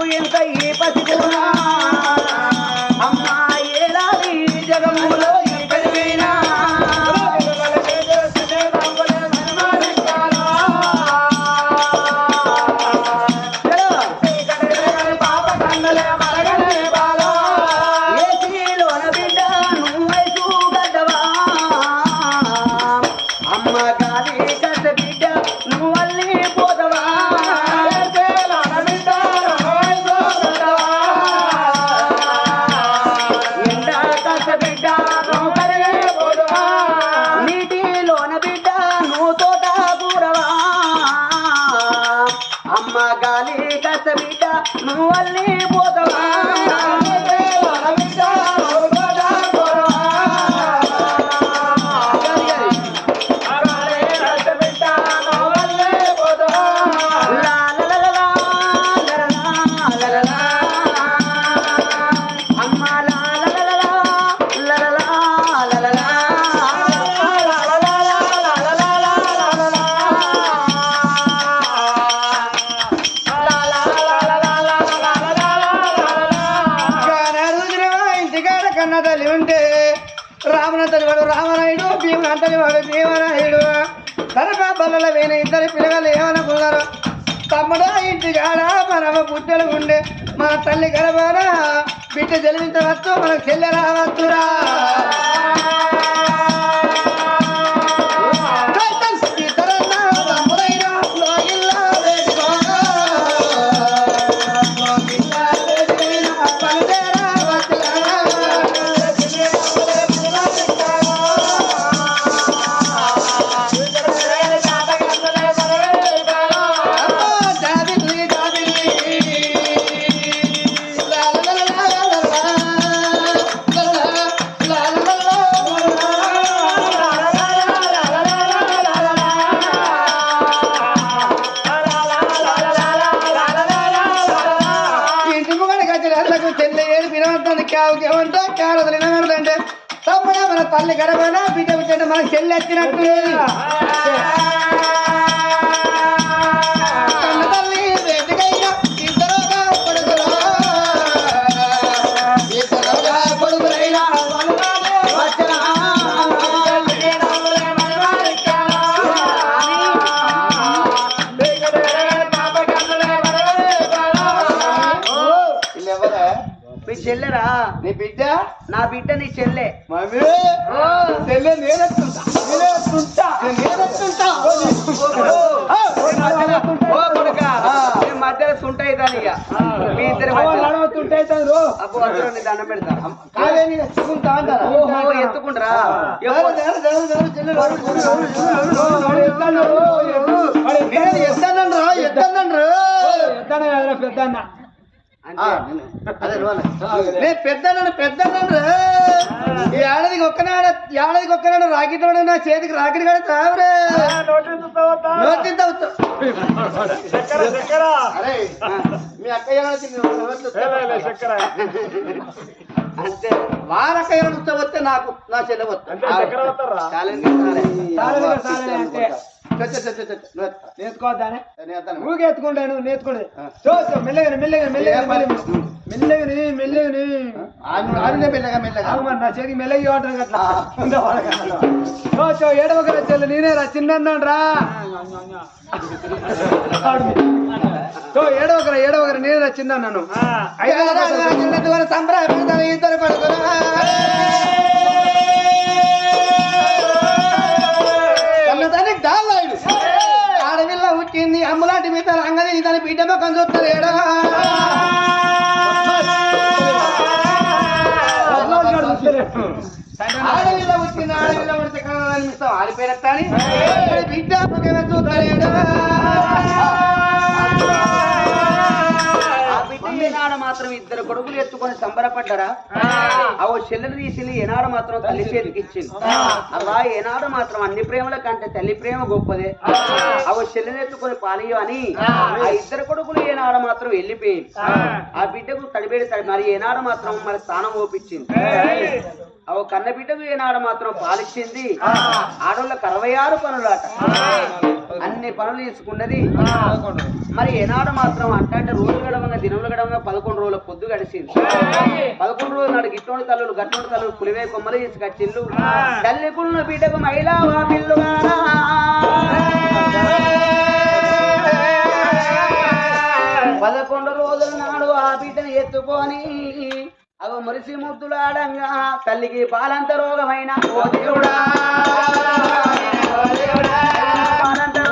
ఎంత ఏ పసిపోనా తల్లి వాడు రావణ తల్లివాడు రామనాయుడు భీమన తల్లివాడు భీమనాయుడు తన బల్ల వేణ ఇద్దరు పిల్లగాళ్ళు ఏమనుకున్నారు? తమ్ముడు ఇంటికాడ మనమ బుద్ధలు ఉండే మన తల్లి గర్భాన బిడ్డ జన్మించవచ్చు మనకు చెల్లె రావచ్చురా ఏమంటే కారదు వినవద్దంటే తమ్ముడా మన తల్లి గడవనా బిడ్డ బిడ్డ మన చెల్లి వచ్చినట్టు చెల్లెరా? నీ బిడ్డ? నా బిడ్డ నీ చెల్లె. మమ్మీ చెల్లె నేనెత్తుంటా. నేనెత్తుంటా. నేనెత్తుంటా. మధ్యలో సుంటాయి దాని ఇక మీ ఇద్దరి మధ్యలో. అబ్బో అద్దరు నీ దండం పెడతా. కాదే నేను ఎత్తుకుంటా అంటారా? ఓహో ఎత్తుకుంటారా? జరు, జరు, జరు, జరు, చెల్లెలు. నేను పెద్దన్నాను పెద్దన్నాను. ఈ ఏడాదికి ఒక్కనాడ ఏడాదికి ఒక్కనాడు రాకెట్ నా చేతికి రాకెట్ మీ అక్క ఏడాది అంతే వారక్క ఏడాది వస్తే నాకు నా చెల్లె వస్తా ఛాలెంజ్ ఇస్తారే. నేర్చుకోవద్దానే నేను ఎత్తాను. ఊగే ఎత్తుకుంటాను నేర్చుకోండి. మెల్లగా మెల్లగా మెల్లగా మెల్లగా మెల్లగా ఆడు- ఆడునే మెల్లగా మెల్లగా. మరి నా చేతికి మెల్లగా ఇవ్వటం అట్లా చో చో ఏడవకరా చెల్లి నేనే రా చిన్న రా. ఏడవకరా నేనే రా చిన్న నన్ను సంబరం ఇద్దరు పడుకురా పుట్టింది అమ్మలాంటి మీద రంగది ఇతని బిడ్డ మొక్కం చూస్తారు ఏడా ఆడవిల్ల పుట్టింది ఆడవిల్ల పుడితే ఇస్తాం ఆడిపోయినట్టు బిడ్డ మొక్కమే చూస్తారు ఏడా ఏనాడు మాత్రం ఇద్దరు కొడుకులు ఎత్తుకొని సంబరపడ్డారా? అవో చెల్లెలు తీసి ఏనాడు మాత్రం తల్లి చేతికి ఇచ్చింది. అలా ఏనాడు మాత్రం అన్ని ప్రేమల కంటే తల్లి ప్రేమ గొప్పదే. అవో చెల్లెలు ఎత్తుకొని పాలియో అని ఆ. ఇద్దరు కొడుకులు ఏనాడు మాత్రం వెళ్ళిపోయింది. ఆ. బిడ్డకు తడిబేడి తడి మరి ఏనాడు మాత్రం మరి స్థానం ఓపించింది. అవు కన్న బిడ్డకు ఏనాడు మాత్రం పాలిచ్చింది. ఆడోళ్ళకి అరవై ఆరు పనులాట. అన్ని పనులు తీసుకున్నది మరి ఏనాడు మాత్రం అంటే రోజులు గడవంగా దినములు గడవంగా పదకొండు రోజుల పొద్దు గడిచింది. పదకొండు రోజులు నాడు గిట్టోని తల్లులు గట్టోని తల్లులు పులివే కొమ్మలు తీసుకొచ్చిల్లు తల్లి కుళ్ళు బిడ్డకు పిల్లుగారా పదకొండు రోజుల నాడు ఆ బిడ్డను ఎత్తుకొని అవి మురిసి ముద్దులాడంగా తల్లికి పాలంత రోగమైన ఓ దేవుడా.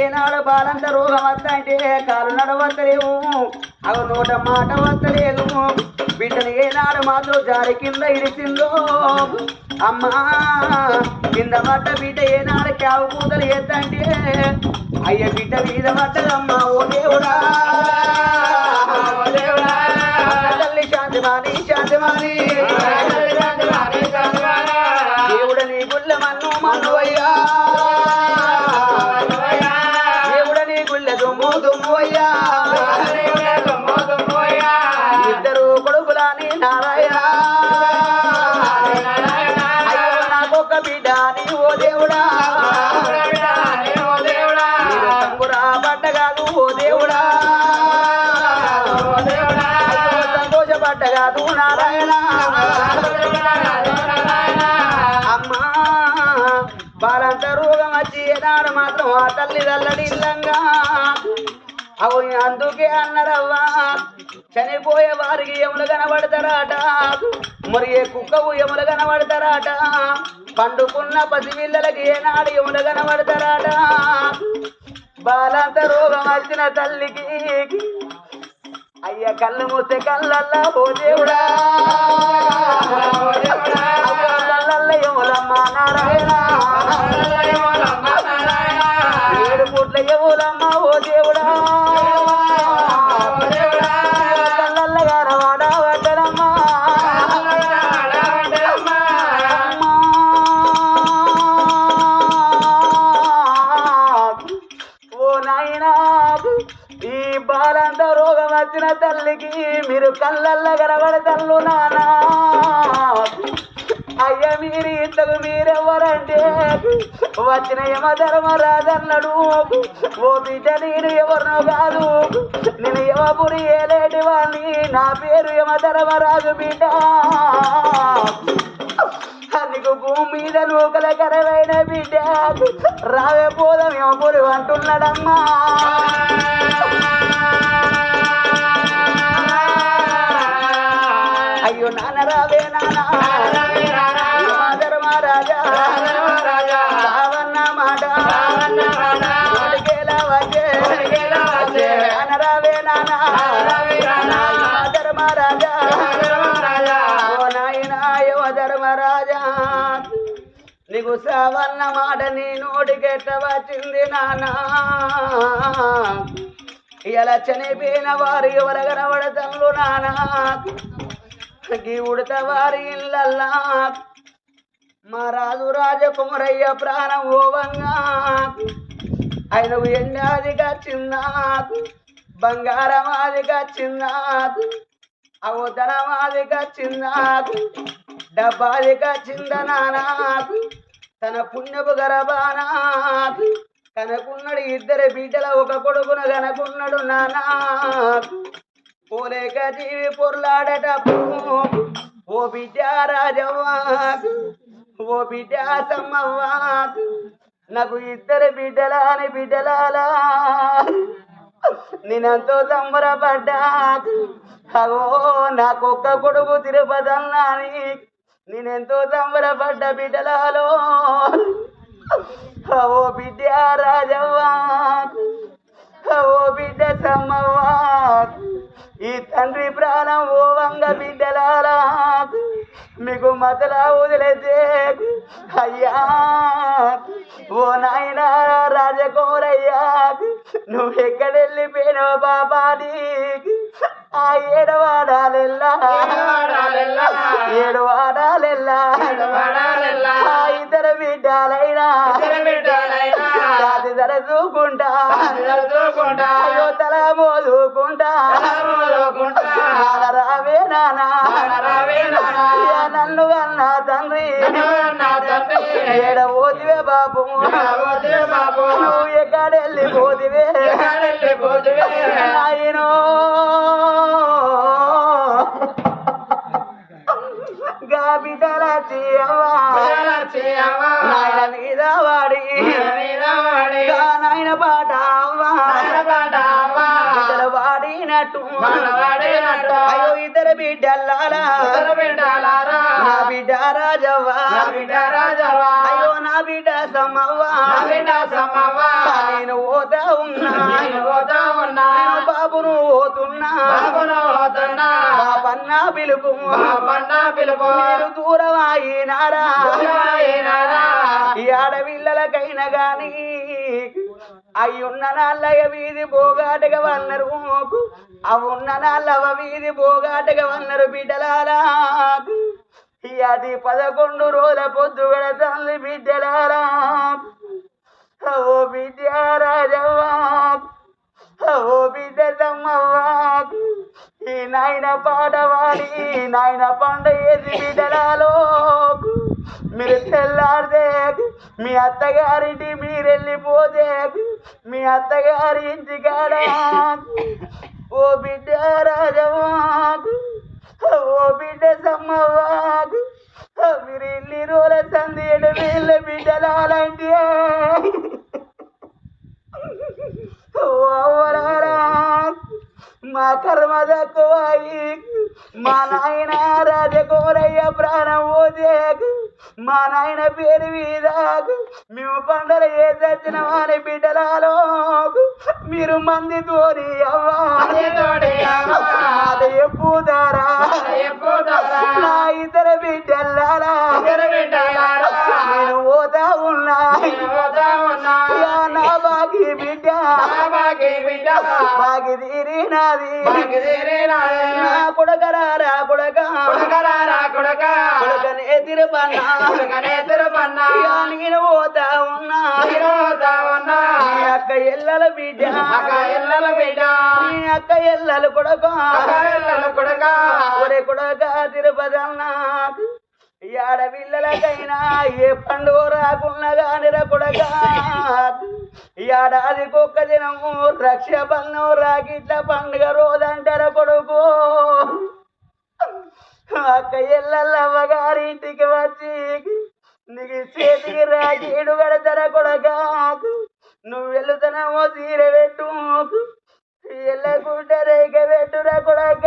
ఏనాడు బాలంత రోగం వద్దంటే కాలు నడవత్తలేవు. అవి నోట మాట వత్తలేదు. బిడ్డను ఏనాడు మాత్రం జారి కింద ఇడిచిందో అమ్మా కింద పడ్డ బిడ్డ ఏనాడు క్యావు కూతలు ఎత్తంటే అయ్య బిడ్డ మీద పడ్డదమ్మా ఓ దేవుడా. తల్లి శాంతిమాని శాంతిమాని సంతోషపడ్డ కాదు నారాయణ. అమ్మా బాలంత రోగం వచ్చి ఏనాడు మాత్రం ఆ తల్లి తల్లడి ఇల్లంగా. అవును అందుకే అన్నారవ్వా చనిపోయే వారికి ఎములు కనబడతారాట? మరి ఏ కుక్కవు ఎములు కనబడతారాట? పండుకున్న పసిపిల్లలకి ఏనాడు ఎములు కనబడతారాట? బాలంత రోగం వచ్చిన తల్లికి అయ్య కళ్ళు మూస్తే కళ్ళల్లా ఓ దేవుడా. అయ్యో నారాయణ. ఏడు పూట్ల యములమ్మ ఓ దేవుడా. గారవాడ ఓ నాయనా ఈ బాలందరూ వచ్చిన తల్లికి మీరు కళ్ళల్ల కనబడతల్లు నానా. అయ్య మీరు ఇంతకు మీరెవరంటే? వచ్చిన యమ ధర్మరాజన్నడు ఓ బిడ్డ నేను ఎవరినో కాదు. నేను యమపురి ఏలేటి వాణ్ణి. నా పేరు యమ ధర్మరాజు బిడ్డ. నీకు భూమి మీద నూకల కరవైన బిడ్డ. రావే పోదాం యమపురి అంటున్నాడమ్మా. చూసావన్న మాట నీ నోటికెట్ట వచ్చింది నానా. ఇలా చనిపోయిన వారు ఎవరు కనబడతాను నానా? గీ ఉడత వారి ఇళ్ళల్లా. మా రాజు రాజకుమరయ్య ప్రాణం ఓవంగా. ఆయనకు ఎండాదిగా చిన్నాకు బంగారమాదిగా చిన్నా అవో ధనమాదిగా చిన్నా డబ్బాదిగా చిందనానాకు తన పుణ్యపు గరబానా కనుకున్నాడు ఇద్దరు బిడ్డల ఒక కొడుకును కనకున్నడు నానా పోలేక జీవి పొర్లాడటప్పుడు ఓ బిడ్డ రాజవ్వా ఓ బిడ్డ సమ్మవ్వా నాకు ఇద్దరు బిడ్డలాని బిడ్డలాలా. నేనెంతో సంబరపడ్డా అగో నాకొక్క కొడుకు తిరుపతన్నాని నేనెంతో సంబరపడ్డ బిడ్డలాలో. ఓ బిడ్డ రాజవ్వా. ఓ బిడ్డ సమ్మవ్వా. ఈ తండ్రి ప్రాణం ఓ వంగ బిడ్డలారా. మీకు మతలా వదిలేదే అయ్యా. ఓ నాయన రాజకోరయ్యా. నువ్వు ఎక్కడ వెళ్ళిపోయినావు బాబా నీకు ఆ ఏడవాడాలెల్లా. ఏడవాడాలెల్లా. ఆ ఇద్దరు బిడ్డాలైనా. బిడ్డలైనా. ధర చూకుంటా. మీద వాడి నాయన పాట. బిడ్డలు వాడినట్టు. అయ్యో ఇద్దరు బిడ్డలారా. నా బిడ్డ రాజవ్వా. అయ్యో నా బిడ్డ సమ్మవ్వా. నేను పోతా ఉన్నా బాబును పోతున్నా. బాపన్న పిలుపు. మీరు దూరం పిల్లలకైనా గాని అయ్యున్న నాళ్ళయ వీధి బోగాటగా వన్నరు. అవున్న నాళ్ళవ వీధి బోగాటగా వన్నరు బిడ్డలారా. ఈ అది పదకొండు రోజుల పొద్దు తల్లి బిడ్డలారా. ఓ బిడ్డ రాజవ్వా ఓ బిడ్డ తమ్మవ్వా ఈ నాయన పాడవాడి నాయన పండ ఏది బిడ్డలాలో. మీరు తెల్లారితే మీ అత్తగారింటి మీరు వెళ్ళిపోతే మీ అత్తగారి ఇంటి కాడ ఓ బిడ్డ రాజవాకు ఓ బిడ్డ సమ్మవాకు మీరు ఇల్లి రోజుల సంది ఏడు వేళ్ళ బిడ్డలాలంటే మా కర్మ తక్కువాయి మా నాయన రాజకోరయ్య ప్రాణం ఓదేకు మా నాయన పేరు మీద మేము పండగ ఏ చచ్చిన వారి బిడ్డలాలో మీరు మందితోని అవ్వా మందితోని అవ్వ. అది ఎప్పుదారా ఎప్పుదారా. నా ఇద్దరు బిడ్డలారా. నేను పోతా ఉన్నా నా బాగి బిడ్డ. బాగి తీరినది. నా కొడకరారా కొడక కొడకరారా కొడక. కొడకనే తిరుపన్నా కొడకనే తిరుపన్నా. నేను పోతా ఉన్నా నేను పోతా ఉన్నా. అక్క ఎల్లల బిడ్డ అక్క ఇళ్ళల బిడ్డ. నీ అక్క ఎల్లలు కొడక అక్క ఇళ్ళల కొడక. ఒరే కొడక తిరుపతి అన్నా ఏడపిల్లలకైనా ఏ పండుగ రాకున్నా గానిర కొడక ఏడాది కుక్క దినము రక్షబంధం రాకిట్ల పండుగ రోజంటార కొడుకు అక్క ఎల్లవ్వ గారింటికి వచ్చి నీకు చేతికి రాకీడు కడతార కొడక. నువ్వు వెళ్తున్నావో తీర పెట్టు. వెళ్ళకుంటే రేగ పెట్టురా కొడక.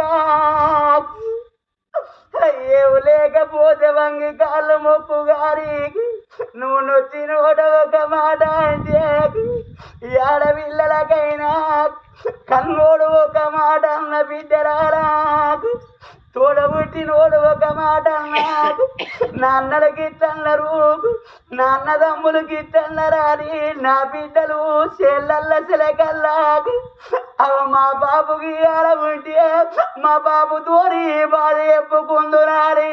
ఏవు లేకపోతే వంగి కాళ్ళు మొక్కు గారికి నువ్వు నొచ్చి నోట ఒక మాట అంటే ఆడపిల్లలకైనా కన్నోడు ఒక మాట అన్న బిడ్డరారాకు తోడబుట్టి నోడు ఒక మాట అన్నాడు నాన్నలకి గిట్టన్నారు నాన్న తమ్ములు అని. నా బిడ్డలు చెల్లల్ల సిలకల్లాకు అవ మా బాబుకి ఆడ ఉంటే మా బాబు తోని బాధ చెప్పుకుందునారి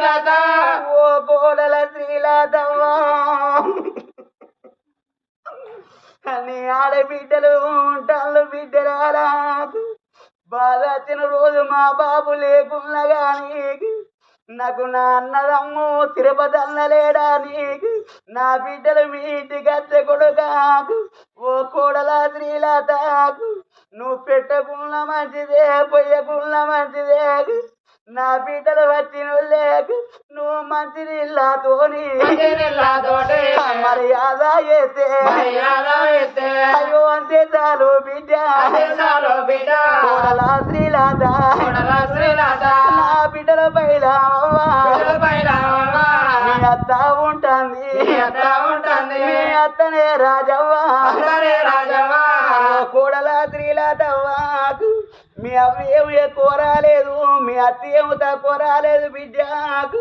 శ్రీలత. ఓ కోడల శ్రీలతమ్మ. అన్ని ఆడబిడ్డలు ఉంటాళ్ళు బిడ్డరారా బాధ వచ్చిన రోజు మా బాబు లేకున్నా కానీ నాకు నా అన్నదమ్ము తిరుపతి అన్నలేడా నీకు నా? బిడ్డలు మీ ఇంటికి వచ్చే కొడుకాకు ఓ కోడల తాకు నువ్వు పెట్టకున్న మంచిదే పొయ్యకుండా మంచిదే. నా బిడ్డలు వచ్చిన లేక నువ్వు మంచి నీళ్ళతోని మర్యాద చేస్తే. అయ్యో అంతే చాలు బిడ్డ. శ్రీలాద నా బిడ్డల పైన మీ అత్త ఉంటుంది. అత్తనే రాజవ్వ. కోడల శ్రీలాదవ్వాకు మీ అవ్వ ఏమి ఎక్కువ రాలేదు మీ అత్త ఏమి తక్కువ రాలేదు బిడ్డకు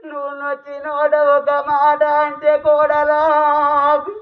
నువ్వు నొచ్చి నోట ఒక మాట అంటే కోడలాకు